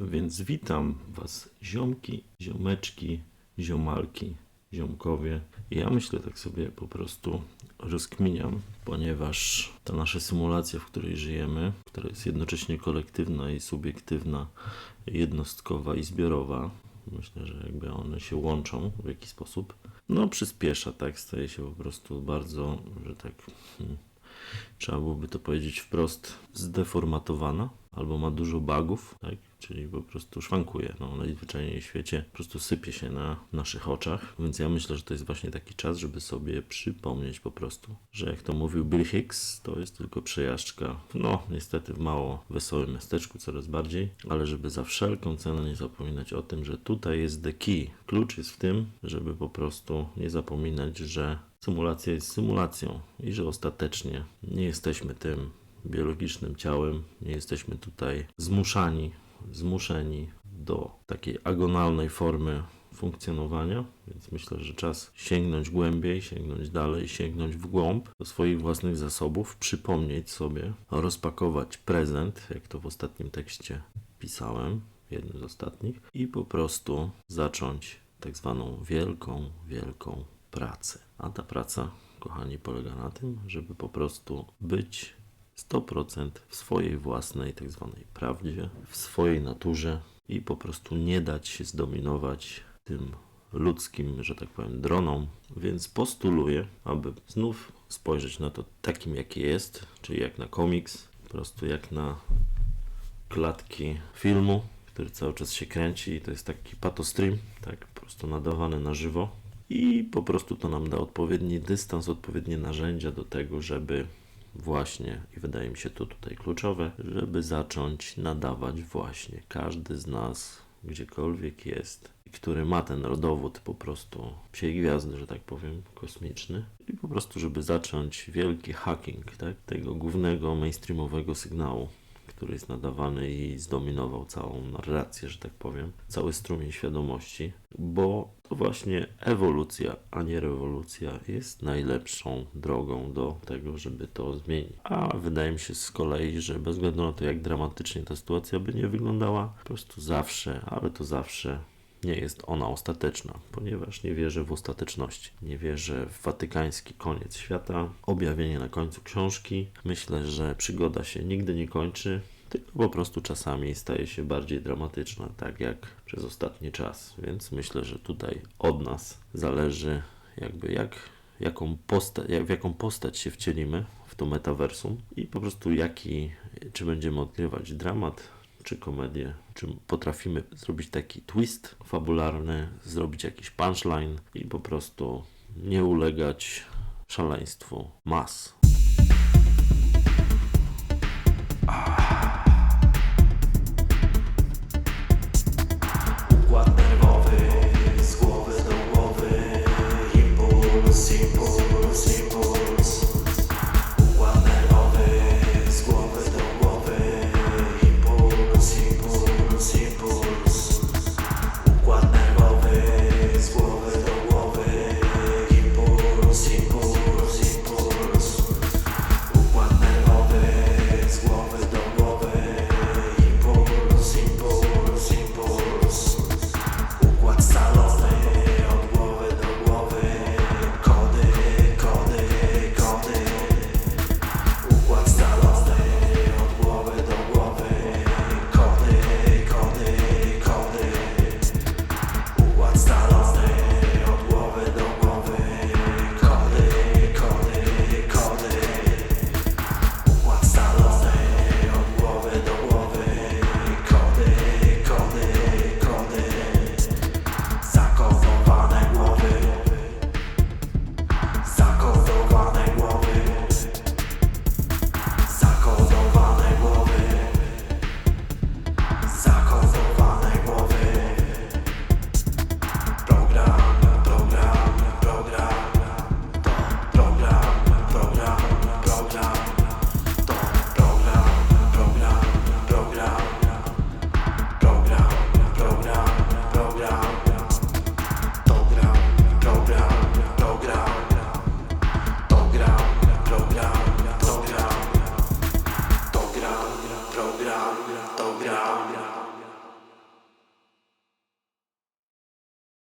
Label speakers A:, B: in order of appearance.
A: Więc witam Was, ziomki, ziomeczki, ziomalki, ziomkowie. Ja myślę tak sobie po prostu rozkminiam, ponieważ ta nasza symulacja, w której żyjemy, która jest jednocześnie kolektywna i subiektywna, jednostkowa i zbiorowa, myślę, że jakby one się łączą w jakiś sposób, no przyspiesza, tak, staje się po prostu bardzo, że tak... Hmm, trzeba byłoby to powiedzieć wprost, zdeformatowana albo ma dużo bugów, tak? czyli po prostu szwankuje. No, najzwyczajniej w świecie po prostu sypie się na naszych oczach, więc ja myślę, że to jest właśnie taki czas, żeby sobie przypomnieć po prostu, że jak to mówił Bill Hicks, to jest tylko przejażdżka, no niestety w mało wesołym miasteczku coraz bardziej, ale żeby za wszelką cenę nie zapominać o tym, że tutaj jest the key. Klucz jest w tym, żeby po prostu nie zapominać, że symulacja jest symulacją i że ostatecznie nie jesteśmy tym biologicznym ciałem, nie jesteśmy tutaj zmuszani, zmuszeni do takiej agonalnej formy funkcjonowania, więc myślę, że czas sięgnąć głębiej, sięgnąć dalej, sięgnąć w głąb do swoich własnych zasobów, przypomnieć sobie, rozpakować prezent, jak to w ostatnim tekście pisałem, w jednym z ostatnich, i po prostu zacząć tak zwaną wielką, wielką pracę. A ta praca, kochani, polega na tym, żeby po prostu być 100% w swojej własnej tak zwanej prawdzie, w swojej naturze i po prostu nie dać się zdominować tym ludzkim, że tak powiem, dronom. Więc postuluję, aby znów spojrzeć na to takim, jakie jest, czyli jak na komiks, po prostu jak na klatki filmu, który cały czas się kręci i to jest taki patostream, tak po prostu nadawany na żywo. I po prostu to nam da odpowiedni dystans, odpowiednie narzędzia do tego, żeby właśnie, i wydaje mi się to tutaj kluczowe, żeby zacząć nadawać właśnie każdy z nas, gdziekolwiek jest, który ma ten rodowód po prostu psiej gwiazdy, że tak powiem, kosmiczny i po prostu, żeby zacząć wielki hacking tak, tego głównego mainstreamowego sygnału który jest nadawany i zdominował całą narrację, że tak powiem, cały strumień świadomości, bo to właśnie ewolucja, a nie rewolucja jest najlepszą drogą do tego, żeby to zmienić. A wydaje mi się z kolei, że bez względu na to, jak dramatycznie ta sytuacja by nie wyglądała, po prostu zawsze, ale to zawsze nie jest ona ostateczna, ponieważ nie wierzę w ostateczności. Nie wierzę w watykański koniec świata, objawienie na końcu książki. Myślę, że przygoda się nigdy nie kończy, tylko po prostu czasami staje się bardziej dramatyczna, tak jak przez ostatni czas. Więc myślę, że tutaj od nas zależy, jakby jak, jaką posta- w jaką postać się wcielimy w to metaversum i po prostu jaki, czy będziemy odgrywać dramat, czy komedię, czy potrafimy zrobić taki twist fabularny, zrobić jakiś punchline i po prostu nie ulegać szaleństwu mas. Układ nerwowy z głowy do głowy, impuls, impuls.